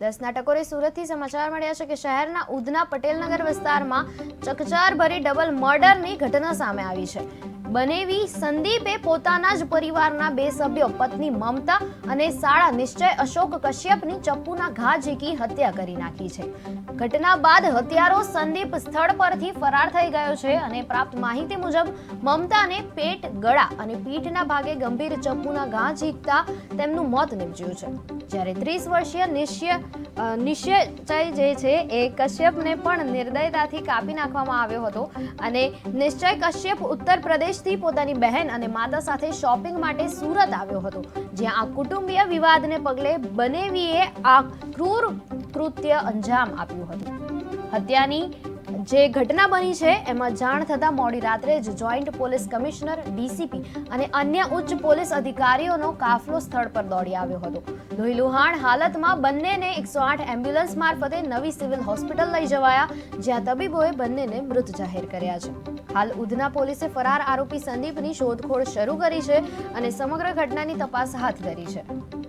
દસના ટકોરે સુરતથી સમાચાર મળ્યા છે કે શહેરના ઉધના પટેલનગર વિસ્તારમાં ચકચાર ભરી ડબલ મર્ડરની ઘટના સામે આવી છે. બનેવી સંદીપે પોતાના જ પરિવારના બે સભ્યો, પત્ની મમતા અને સાળા નિશ્ચય અશોક કશ્યપની ચપ્પુના ઘા ઝીકી હત્યા કરી નાખી છે. ઘટના બાદ હત્યારો સંદીપ સ્થળ પરથી ફરાર થઈ ગયો છે અને પ્રાપ્ત માહિતી મુજબ મમતાને પેટ, ગળા અને પીઠના ભાગે ગંભીર ચપ્પુના ઘા ઝીકતા તેમનું મોત નીપજ્યું છે. જ્યારે ત્રીસ વર્ષીય નિશ્ચય નિશ્ચય જે છે એ કશ્યપને પણ નિર્દયતાથી કાપી નાખવામાં આવ્યો હતો અને નિશ્ચય કશ્યપ ઉત્તર પ્રદેશથી પોતાની બહેન અને માતા સાથે શોપિંગ માટે સુરત આવ્યો હતો, જ્યાં આ કુટુંબીય વિવાદને પગલે બનેવીએ આ ક્રૂર કૃત્ય અંજામ આપ્યું હતું. હત્યાની જે ઘટના બની છે, એમાં જાણ થતાં મોડી રાત્રે જ જોઈન્ટ પોલીસ કમિશનર ડીસીપી અને અન્ય ઉચ્ચ પોલીસ અધિકારીઓનો કાફલો સ્થળ પર દોડી આવ્યો હતો. લોહીલુહાણ હાલતમાં બંનેને એકસો આઠ એમ્બ્યુલન્સ મારફતે નવી સિવિલ હોસ્પિટલ લઈ જવાયા, જ્યાં તબીબોએ બંનેને મૃત જાહેર કર્યા છે. હાલ ઉધના પોલીસે ફરાર આરોપી સંદીપની શોધખોળ શરૂ કરી છે અને સમગ્ર ઘટનાની તપાસ હાથ ધરી છે.